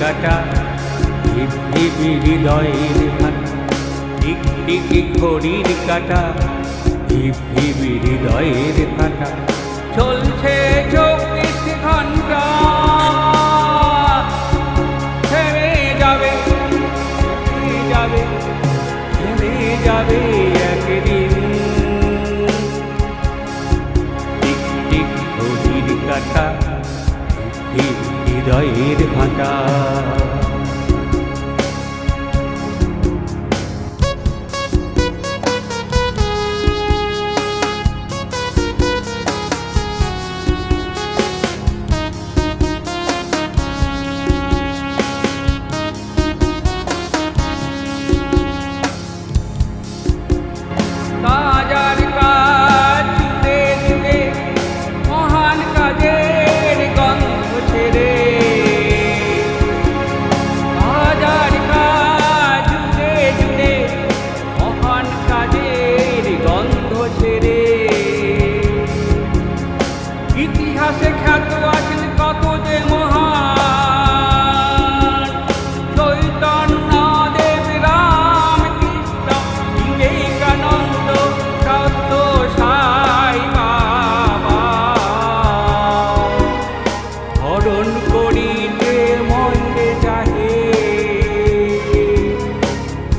কাটা। ঢিপ ঢিপ হৃদয়ের কাটা টিক টিক ঘড়ির কাটা। ঢিপ হৃদয়ের কাটা চলছে চব্বিশ ঘণ্টা থেমে যাবে টিক টিক ঘড়ির কাটা। ঢিপ হৃদয়ের ভাটা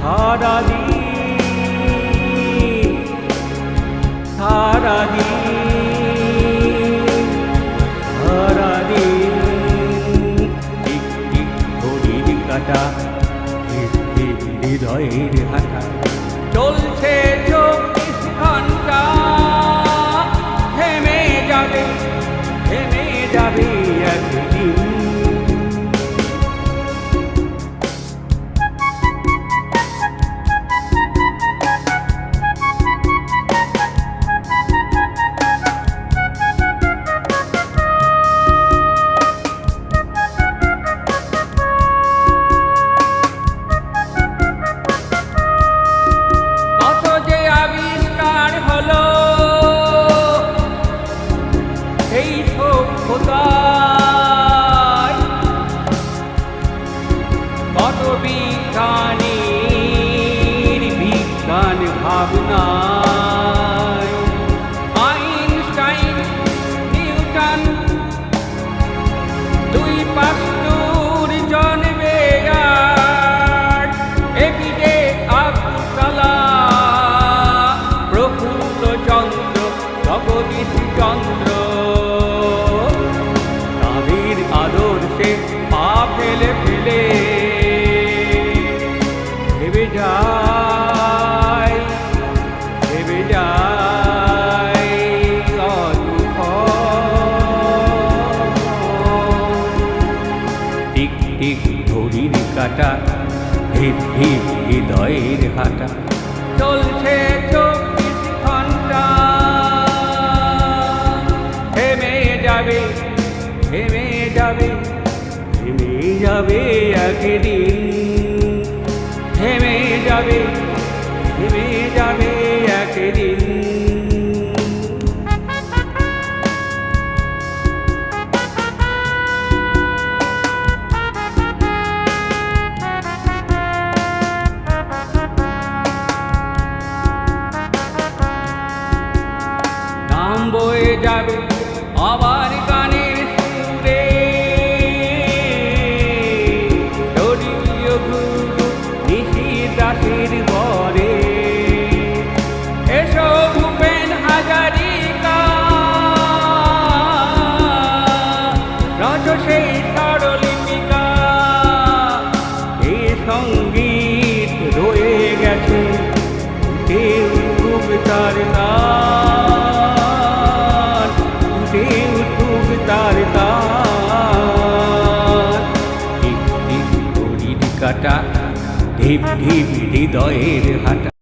সারাদিন সারাদিন সারাদিন টিক টিক ঘড়ির কাটা হৃদয়ের বিজ্ঞানীর বিজ্ঞান ভাবনায়। আইনস্টাইন, নিউটন, দুই পাঁচটুর জন বেয়ার এপিজে আব্দুল কালাম প্রফুল্ল চন্দ্র আদর্শে পা ফেলে ফেলে হিপ হিপ হৃদয়ের হাঁটা। চলছে চব্বিশ ঘণ্টা। থেমে যাবে থেমে যাবে থেমে যাবে একদিন। থেমে যাবে বয়ে যাবে ঢিপ ঢিপ হৃদয়ের হাঁটা।